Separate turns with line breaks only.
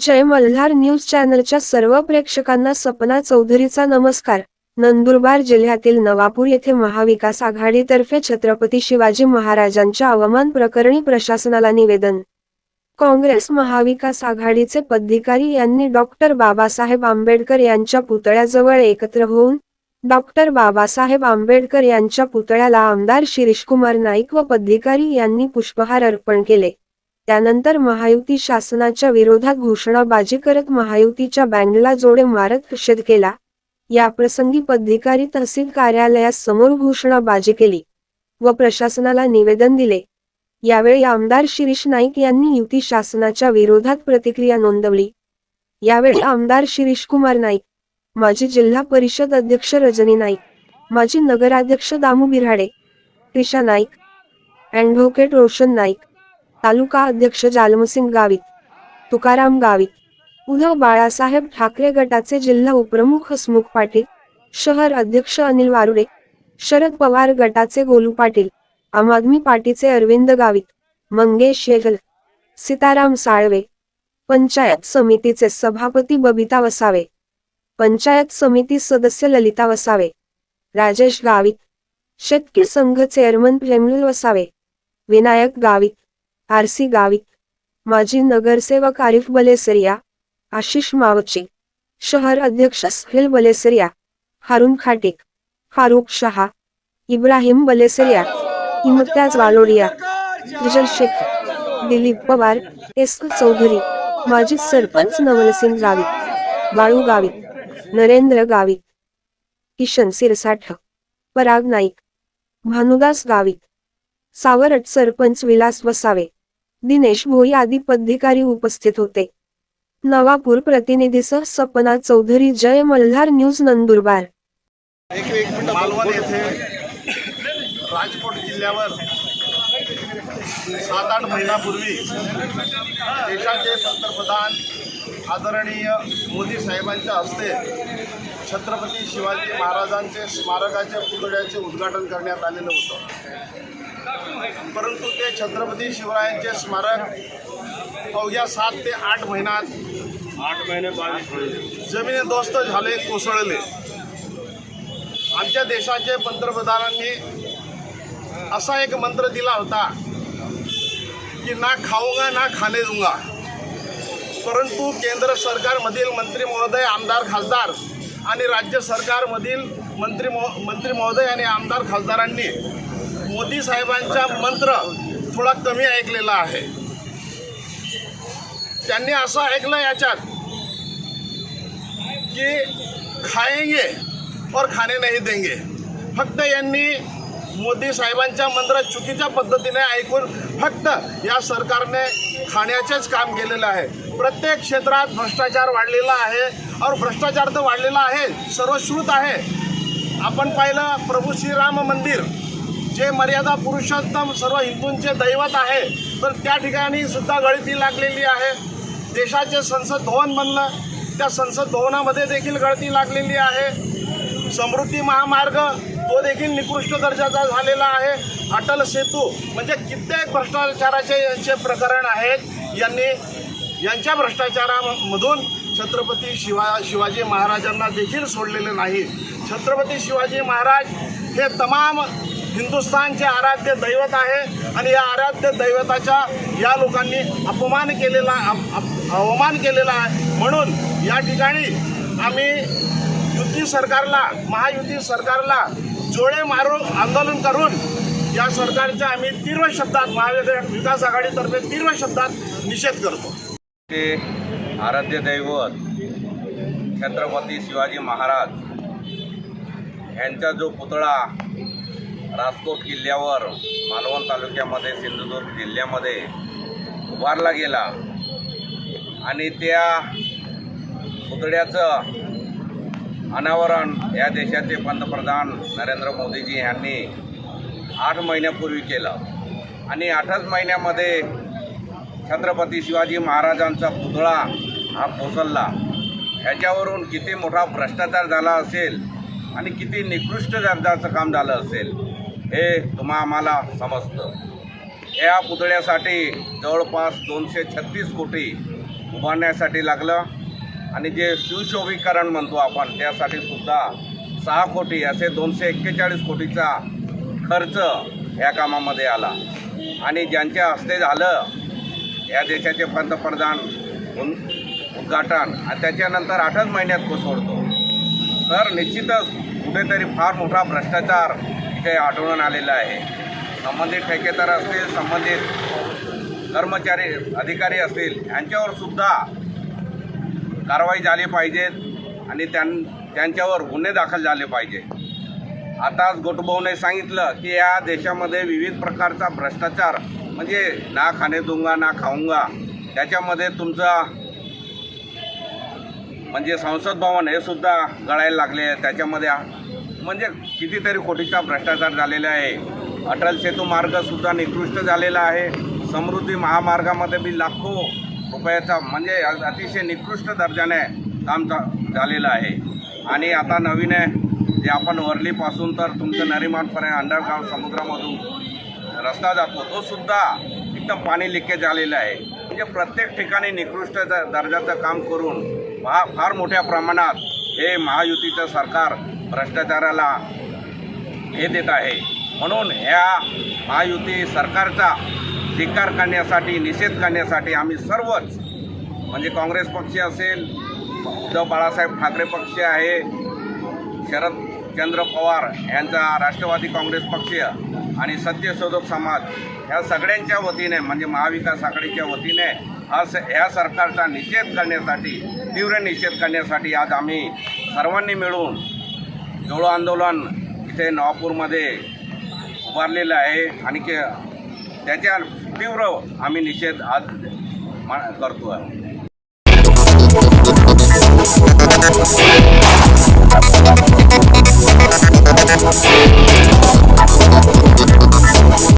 जय Malhar news चॅनलच्या सर्व प्रेक्षकांना सपना चौधरीचा नमस्कार. नंदुरबार जिल्ह्यातील नवापूर येथे महाविकास आघाडीतर्फे छत्रपती शिवाजी महाराजांच्या अवमान प्रकरणी प्रशासनाला निवेदन. काँग्रेस महाविकास आघाडीचे पदाधिकारी यांनी डॉक्टर बाबासाहेब आंबेडकर यांच्या पुतळ्याजवळ एकत्र होऊन डॉक्टर बाबासाहेब आंबेडकर यांच्या पुतळ्याला आमदार शिरीषकुमार नाईक व पदाधिकारी यांनी पुष्पहार अर्पण केले. त्यानंतर महायुती शासनाच्या विरोधात घोषणाबाजी करत महायुतीच्या बँडला जोडे मारत निषेध केला. याप्रसंगी पदाधिकारी तहसील कार्यालयासमोर घोषणाबाजी केली व प्रशासनाला निवेदन दिले. यावेळी आमदार शिरीष नाईक यांनी युती शासनाच्या विरोधात प्रतिक्रिया नोंदवली. यावेळी आमदार शिरीष कुमार नाईक माजी जिल्हा परिषद अध्यक्ष रजनी नाईक माजी नगराध्यक्ष दामू बिराडे त्रिशा नाईक ॲडव्होकेट रोशन नाईक तालुका अध्यक्ष जालमसिंग गावित तुकाराम गावित उद्धव बाळासाहेब ठाकरे गटाचे जिल्हा उपप्रमुख हसमुख पाटील शहर अध्यक्ष अनिल वारुडे शरद पवार गटाचे गोलू पाटील आम आदमी पार्टीचे अरविंद गावित मंगेश येगल सीताराम साळवे पंचायत समितीचे सभापती बबिता वसावे पंचायत समिती सदस्य ललिता वसावे राजेश गावित शेतकी संघ chairman Premal Vasave Vinayak Gavit R C Gavit माजी नगरसेवक आरिफ बलेसरिया आशिष मावची शहर अध्यक्ष सुहेल बलेसरिया हारून खाटिक फारुख शहा इब्राहिम बलेसरिया इमत्याज वालोडिया रिजल शेख दिलीप पवार एस चौधरी माजी सरपंच नवलसिंग गावित बाळू गावित नरेंद्र गावित किशन सिरसाठ पराग नाईक भानुदास गावित सावरट सरपंच विलास वसावे दिनेश भोई आदी पदाधिकारी उपस्थित होते. नवापूर प्रतिनिधीसह सपना चौधरी जय मल्हार न्यूज नंदुरबार.
मालवण येथे राजकोट जिल्ह्यावर सात आठ महिन्यापूर्वी देशाचे पंतप्रधान आदरणीय मोदी साहेबांच्या हस्ते छत्रपती शिवाजी महाराजांचे स्मारकाच्या पुतळ्याचे उद्घाटन करण्यात आलेलं होतं. परंतु ते छत्रपती शिवरायांचे स्मारक अवघ्या सात ते आठ महिन्यात आठ महिने जमिनीदोस्त झाले कोसळले. आमच्या देशाचे पंतप्रधानांनी असा एक मंत्र दिला होता की ना खाऊंगा ना खाणे दूंगा. परंतु केंद्र सरकारमधील मंत्री महोदय आमदार खासदार आणि राज्य सरकारमधील मंत्री महो मंत्री महोदय आणि आमदार खासदारांनी मोदी साहेबांचा मंत्र थोडा कमी ऐकलेला आहे. त्यांनी असं ऐकलं याच्यात की खाएंगे और खाणे नाही देंगे. फक्त यांनी मोदी साहेबांच्या मंत्र चुकीच्या पद्धतीने ऐकून फक्त या सरकारने खाण्याचेच काम केलेलं आहे. प्रत्येक क्षेत्रात भ्रष्टाचार वाढलेला आहे और भ्रष्टाचार तर वाढलेला आहे सर्वश्रुत आहे. आपण पाहिलं प्रभू श्रीराम मंदिर. जे मर्यादा पुरुषोत्तम सर्व हिंदूंचे दैवत आहे तर त्या ठिकाणी सुद्धा गळती लागलेली आहे. देशाचे संसद भवन बनलं त्या संसद भवनामध्ये देखील गळती लागलेली आहे. समृद्धी महामार्ग तो देखील निकृष्ट दर्जाचा झालेला आहे. अटल सेतू म्हणजे कित्येक भ्रष्टाचाराचे यांचे प्रकरण आहेत. यांनी यांच्या भ्रष्टाचारामधून छत्रपती शिवा शिवाजी महाराजांना देखील सोडलेले नाही. छत्रपती शिवाजी महाराज हे तमाम हिंदुस्थानचे आराध्य दैवत आहे आणि या आराध्य दैवताच्या या लोकांनी अपमान केलेला अवमान केलेला आहे. म्हणून या ठिकाणी आम्ही युती सरकारला महायुती सरकारला जोडे मारून आंदोलन करून या सरकारच्या आम्ही तीव्र शब्दात महाविकास आघाडीतर्फे तीव्र शब्दात निषेध करतो.
ते आराध्य दैवत छत्रपती शिवाजी महाराज यांचा जो पुतळा राजकोट किल्ल्यावर मालवण तालुक्यामध्ये सिंधुदुर्ग जिल्ह्यामध्ये उभारला गेला. आणि त्या पुतळ्याचं अनावरण या देशाचे पंतप्रधान नरेंद्र मोदीजी यांनी आठ महिन्यापूर्वी केलं. आणि आठच महिन्यामध्ये छत्रपती शिवाजी महाराजांचा पुतळा हा कोसळला. ह्याच्यावरून किती मोठा भ्रष्टाचार झाला असेल आणि किती निकृष्ट दर्जाचं काम झालं असेल? हे तुम्हा आम्हाला समजतं. या पुतळ्यासाठी जवळपास दोनशे छत्तीस कोटी उभारण्यासाठी लागलं. आणि जे सुशोभीकरण म्हणतो आपण त्यासाठी सुद्धा सहा कोटी असे दोनशे एक्केचाळीस कोटीचा खर्च या कामामध्ये आला. आणि ज्यांच्या हस्ते झालं या देशाचे पंतप्रधान उन- उद्घाटन आणि त्याच्यानंतर आठच महिन्यात कोसळतो तर निश्चितच कुठेतरी फार मोठा भ्रष्टाचार इथे आढळून आलेलं आहे. संबंधित ठेकेदार असतील संबंधित कर्मचारी अधिकारी असतील यांच्यावर सुद्धा कारवाई झाली पाहिजेत आणि त्यां त्यांच्यावर गुन्हे दाखल झाले पाहिजे. आताच गोटभाऊने सांगितलं की या देशामध्ये विविध प्रकारचा भ्रष्टाचार म्हणजे ना खाणे दूंगा ना खाऊंगा त्याच्यामध्ये तुमचा म्हणजे संसद भवन हे सुद्धा गळायला लागले त्याच्यामध्ये म्हणजे कितीतरी कोटीचा भ्रष्टाचार झालेला आहे. अटल सेतू मार्गसुद्धा निकृष्ट झालेला आहे. समृद्धी महामार्गामध्ये बी लाखो रुपयाचा म्हणजे अतिशय निकृष्ट दर्जाने काम चा झालेलं आहे. आणि आता नवीन आहे जे आपण वरलीपासून तर तुमचं नरिमानपर्यंत अंडरग्राऊंड समुद्रामधून रस्ता जातो तो सुद्धा एकदम पाणी लिकेज झालेलं आहे. म्हणजे प्रत्येक ठिकाणी निकृष्ट द- दर्जाचं काम करून फा फार मोठ्या प्रमाणात हे महायुतीचं सरकार भ्रष्टाचाराला हे देत आहे. म्हणून ह्या महायुती सरकारचा धिक्कार करण्यासाठी निषेध करण्यासाठी आम्ही सर्वच म्हणजे काँग्रेस पक्ष असेल उद्धव बाळासाहेब ठाकरे पक्ष आहे शरद चंद्र पवार यांचा राष्ट्रवादी काँग्रेस पक्ष आणि सत्यशोधक समाज ह्या सगळ्यांच्या वतीने म्हणजे महाविकास आघाडीच्या वतीने हा ह्या सरकारचा निषेध करण्यासाठी तीव्र निषेध करण्यासाठी आज आम्ही सर्वांनी मिळून डोळो आंदोलन इथे नवापूरमध्ये उभारलेलं आहे आणि के त्याच्या तीव्र आम्ही निषेध आज करतो आहे